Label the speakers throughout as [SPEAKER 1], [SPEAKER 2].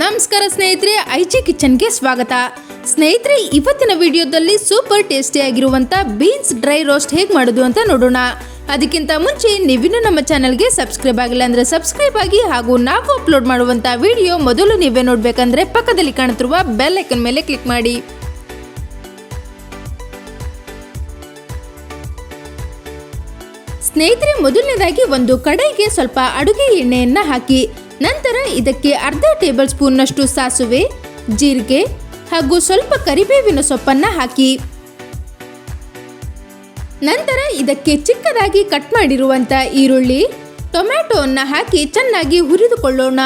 [SPEAKER 1] ನಮಸ್ಕಾರ ಸ್ನೇಹಿತರೆ. ಐಜಿ ಕಿಚನ್ಗೆ ಸ್ವಾಗತ. ಸ್ನೇಹಿತರೆ, ಇವತ್ತಿನ ವಿಡಿಯೋದಲ್ಲಿ ಸೂಪರ್ ಟೇಸ್ಟಿ ಆಗಿರುವಂತ ಬೀನ್ಸ್ ಡ್ರೈ ರೋಸ್ಟ್ ಹೇಗೆ ಮಾಡೋದು ಅಂತ ನೋಡೋಣ. ಅದಕ್ಕಿಂತ ಮುಂಚೆ ನೀವಿನ್ನೂ ನಮ್ಮ ಚಾನಲ್ಗೆ ಸಬ್ಸ್ಕ್ರೈಬ್ ಆಗಿಲ್ಲ ಅಂದರೆ ಸಬ್ಸ್ಕ್ರೈಬ್ ಆಗಿ ಹಾಗೂ ನಾವು ಅಪ್ಲೋಡ್ ಮಾಡುವಂಥ ವಿಡಿಯೋ ಮೊದಲು ನೀವೇ ನೋಡಬೇಕಂದ್ರೆ ಪಕ್ಕದಲ್ಲಿ ಕಾಣುತ್ತಿರುವ ಬೆಲ್ ಐಕನ್ ಮೇಲೆ ಕ್ಲಿಕ್ ಮಾಡಿ. ಸ್ನೇಹಿತರೆ, ಮೊದಲನೇದಾಗಿ ಒಂದು ಕಡೆಗೆ ಸ್ವಲ್ಪ ಅಡುಗೆ ಎಣ್ಣೆಯನ್ನು ಹಾಕಿ. ನಂತರ ಇದಕ್ಕೆ ಅರ್ಧ ಟೇಬಲ್ ಸ್ಪೂನ್ನಷ್ಟು ಸಾಸುವೆ, ಜೀರಿಗೆ ಹಾಗೂ ಸ್ವಲ್ಪ ಕರಿಬೇವಿನ ಸೊಪ್ಪನ್ನ ಹಾಕಿ. ನಂತರ ಇದಕ್ಕೆ ಚಿಕ್ಕದಾಗಿ ಕಟ್ ಮಾಡಿರುವಂಥ ಈರುಳ್ಳಿ, ಟೊಮ್ಯಾಟೋವನ್ನು ಹಾಕಿ ಚೆನ್ನಾಗಿ ಹುರಿದುಕೊಳ್ಳೋಣ.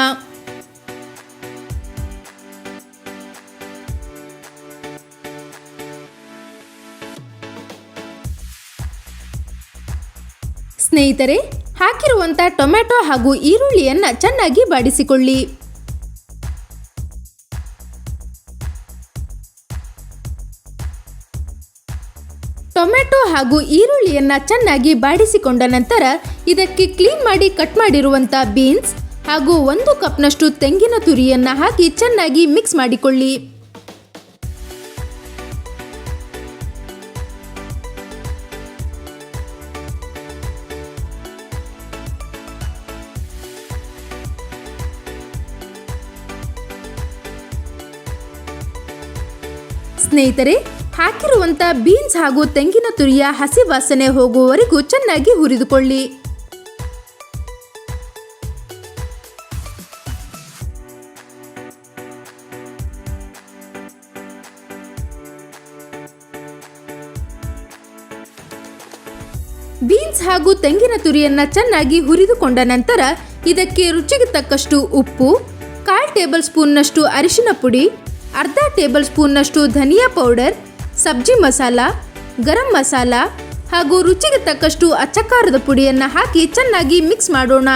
[SPEAKER 1] ಸ್ನೇಹಿತರೆ ಹಾಕಿರುವಂತ ಟೊಮ್ಯಾಟೊ ಹಾಗೂ ಈರುಳ್ಳಿಯನ್ನು ಚೆನ್ನಾಗಿ ಬಾಡಿಸಿಕೊಳ್ಳಿ. ಟೊಮ್ಯಾಟೊ ಹಾಗೂ ಈರುಳ್ಳಿಯನ್ನು ಚೆನ್ನಾಗಿ ಬಾಡಿಸಿಕೊಂಡ ನಂತರ ಇದಕ್ಕೆ ಕ್ಲೀನ್ ಮಾಡಿ ಕಟ್ ಮಾಡಿರುವಂಥ ಬೀನ್ಸ್ ಹಾಗೂ ಒಂದು ಕಪ್ನಷ್ಟು ತೆಂಗಿನ ತುರಿಯನ್ನ ಹಾಕಿ ಚೆನ್ನಾಗಿ ಮಿಕ್ಸ್ ಮಾಡಿಕೊಳ್ಳಿ. ಸ್ನೇಹಿತರೆ, ಹಾಕಿರುವಂತ ಬೀನ್ಸ್ ಹಾಗೂ ತೆಂಗಿನ ತುರಿಯ ಹಸಿ ವಾಸನೆ ಹೋಗುವವರೆಗೂ ಚೆನ್ನಾಗಿ ಹುರಿದುಕೊಳ್ಳಿ. ಬೀನ್ಸ್ ಹಾಗೂ ತೆಂಗಿನ ತುರಿಯನ್ನ ಚೆನ್ನಾಗಿ ಹುರಿದುಕೊಂಡ ನಂತರ ಇದಕ್ಕೆ ರುಚಿಗೆ ತಕ್ಕಷ್ಟು ಉಪ್ಪು, ಕಾಲ್ ಟೇಬಲ್ ಸ್ಪೂನ್ನಷ್ಟು ಅರಿಶಿನ ಪುಡಿ ಅರ್ಧ ಟೇಬಲ್ ಸ್ಪೂನ್ನಷ್ಟು ಧನಿಯಾ ಪೌಡರ್, ಸಬ್ಜಿ ಮಸಾಲ, ಗರಂ ಮಸಾಲ ಹಾಗೂ ರುಚಿಗೆ ತಕ್ಕಷ್ಟು ಅಚ್ಚಕಾರದ ಪುಡಿಯನ್ನು ಹಾಕಿ ಚೆನ್ನಾಗಿ ಮಿಕ್ಸ್ ಮಾಡೋಣ.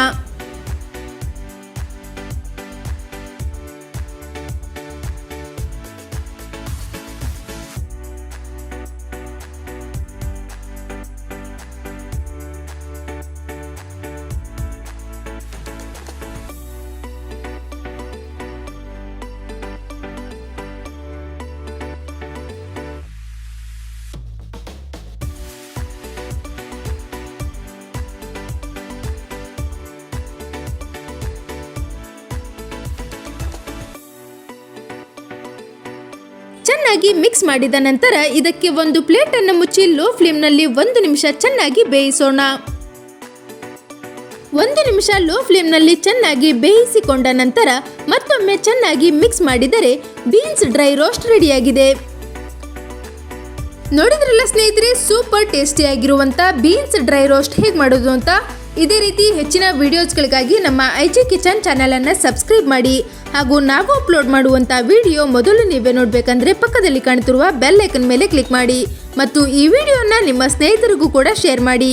[SPEAKER 1] ಚೆನ್ನಾಗಿ ಮಿಕ್ಸ್ ಮಾಡಿದ ನಂತರ ಇದಕ್ಕೆ ಒಂದು ಪ್ಲೇಟ್ ಅನ್ನು ಮುಚ್ಚಿ ಲೋ ಫ್ಲೇಮ್ನಲ್ಲಿ ಒಂದು ನಿಮಿಷ ಚೆನ್ನಾಗಿ ಬೇಯಿಸೋಣ. ಒಂದು ನಿಮಿಷ ಲೋ ಫ್ಲೇಮ್ನಲ್ಲಿ ಚೆನ್ನಾಗಿ ಬೇಯಿಸಿಕೊಂಡ ನಂತರ ಮತ್ತೊಮ್ಮೆ ಚೆನ್ನಾಗಿ ಮಿಕ್ಸ್ ಮಾಡಿದರೆ ಬೀನ್ಸ್ ಡ್ರೈ ರೋಸ್ಟ್ ರೆಡಿಯಾಗಿದೆ. ನೋಡಿದ್ರಲ್ಲ ಸ್ನೇಹಿತರೆ, ಸೂಪರ್ ಟೇಸ್ಟಿ ಆಗಿರುವಂತ ಬೀನ್ಸ್ ಡ್ರೈ ರೋಸ್ಟ್ ಹೇಗೆ ಮಾಡೋದು ಅಂತ? ಇದೇ ರೀತಿ ಹೆಚ್ಚಿನ ವಿಡಿಯೋಸ್ಗಳಿಗಾಗಿ ನಮ್ಮ ಐಜಿ ಕಿಚನ್ ಚಾನೆಲ್ ಅನ್ನ ಸಬ್ಸ್ಕ್ರೈಬ್ ಮಾಡಿ ಹಾಗೂ ನಾವು ಅಪ್ಲೋಡ್ ಮಾಡುವಂಥ ವಿಡಿಯೋ ಮೊದಲು ನೀವೇ ನೋಡಬೇಕಂದ್ರೆ ಪಕ್ಕದಲ್ಲಿ ಕಾಣುತ್ತಿರುವ ಬೆಲ್ ಐಕನ್ ಮೇಲೆ ಕ್ಲಿಕ್ ಮಾಡಿ ಮತ್ತು ಈ ವಿಡಿಯೋನ ನಿಮ್ಮ ಸ್ನೇಹಿತರಿಗೂ ಕೂಡ ಶೇರ್ ಮಾಡಿ.